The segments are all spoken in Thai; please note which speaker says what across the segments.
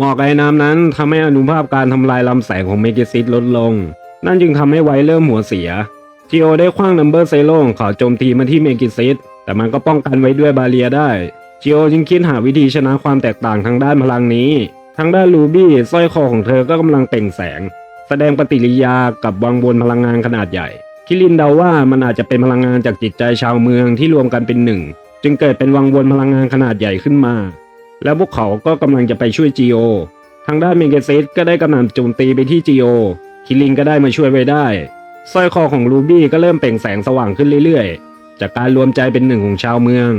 Speaker 1: หมอกไอ้น้ำนั้นทำให้อนุภาพการทำลายลำแสงของเมกิซิสลดลง นั่นจึงทำให้ไวเริ่มหัวเสียจิโอได้คว้างนัมเบอร์เซโลของเขาโจมตีมาที่เมกิซิสแต่มันก็ป้องกันไว้ด้วยบาเรียได้จิโอจึงคิดหาวิธีชนะความแตกต่างทางด้านพลังนี้ ทางด้านลูบี้สร้อยคอของเธอก็กำลังเปล่งแสง แสดงปฏิกิริยากับวังวนพลังงานขนาดใหญ่ คิรินเดาว่ามันอาจจะเป็นพลังงานจากจิตใจชาวเมืองที่รวมกันเป็นหนึ่ง จึงเกิดเป็นวังวนพลังงานขนาดใหญ่ขึ้นมา แล้วพวกเขาก็กำลังจะไปช่วยจีโอทางด้านเมเกซิสก็ได้กำลังโจมตีไปที่จีโอคิรินก็ได้มาช่วยไว้ได้สร้อยคอของรูบี้ก็เริ่มเปล่งแสงสว่างขึ้นเรื่อยๆ จากการรวมใจเป็นหนึ่งของชาวเมือง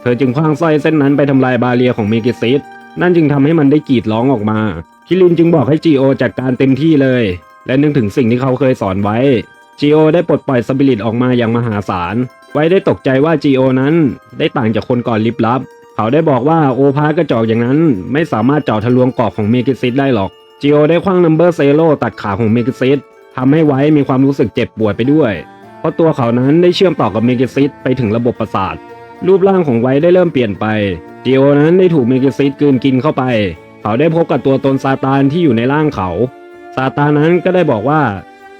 Speaker 1: เธอจึงคว้างสร้อยเส้นนั้นไปทำลายบาเรียของเมเกซิสนั่นจึงทำให้มันได้กรีดร้องออกมา คิรินจึงบอกให้จีโอจัดการเต็มที่เลย และนึกถึงสิ่งที่เขาเคยสอนไว้จีโอได้ปลดปล่อยสปิริตออกมาอย่างมหาศาล ไว้ได้ตกใจว่าจีโอนั้นได้ต่างจากคนก่อนลิบลับ เขาได้บอกว่าโอพาร์กระจอกอย่างนั้น ไม่สามารถเจาะทะลวงกรอบของเมกิซิสได้หรอกจีโอได้คว้างนัมเบอร์เซโลตัดขาของเมกิซิสทำให้ไว้มีความรู้สึกเจ็บปวดไปด้วย เพราะตัวเขานั้นได้เชื่อมต่อกับเมกิซิสไปถึงระบบประสาท รูปร่างของไว้ได้เริ่มเปลี่ยนไปจีโอนั้นได้ถูกเมกิซิสกลืนกินเข้าไป เขาได้พบกับตัวตนซาตานที่อยู่ในร่างเขาซาตานนั้นก็ได้บอกว่า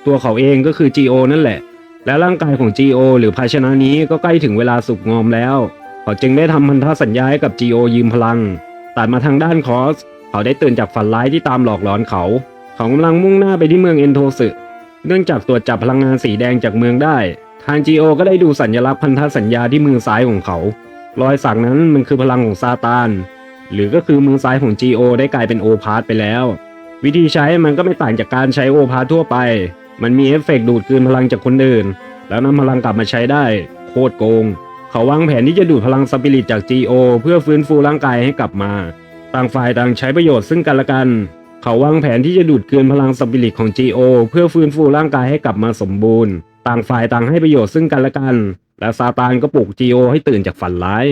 Speaker 1: ตัวเขาเองก็คือจีโอนั่นแหละ และร่างกายของจีโอหรือภาชนะนี้ก็ใกล้ถึงเวลาสุกงอมแล้ว เขาจึงได้ทำพันธสัญญาให้กับจีโอยืมพลัง ตัดมาทางด้านคอส เขาได้ตื่นจากฝันร้ายที่ตามหลอกหลอนเขา เขากำลังมุ่งหน้าไปที่เมืองเอนโทสึเนื่องจากตรวจจับพลังงานสีแดงจากเมืองได้ ทางจีโอก็ได้ดูสัญลักษณ์พันธสัญญาที่มือซ้ายของเขา รอยสักนั้นมันคือพลังของซาตาน หรือก็คือมือซ้ายของ GO ได้กลายเป็นโอพาร์ไปแล้ว วิธีใช้มันก็ไม่ต่างจากการใช้โอพาร์ทั่วไป มันมีเอฟเฟกต์ดูดคืนพลังจากคนอื่น แล้วนำพลังกลับมาใช้ได้ โคตรโกง เขาวางแผนที่จะดูดพลังสปิริตจาก GO เพื่อฟื้นฟูร่างกายให้กลับมา ต่างฝ่ายต่างใช้ประโยชน์ซึ่งกันและกัน เขาวางแผนที่จะดูดคืนพลังสปิริตของ GO เพื่อฟื้นฟูร่างกายให้กลับมาสมบูรณ์ ต่างฝ่ายต่างให้ประโยชน์ซึ่งกันและกัน และซาตานก็ปลุก GO ให้ตื่นจากฝันร้าย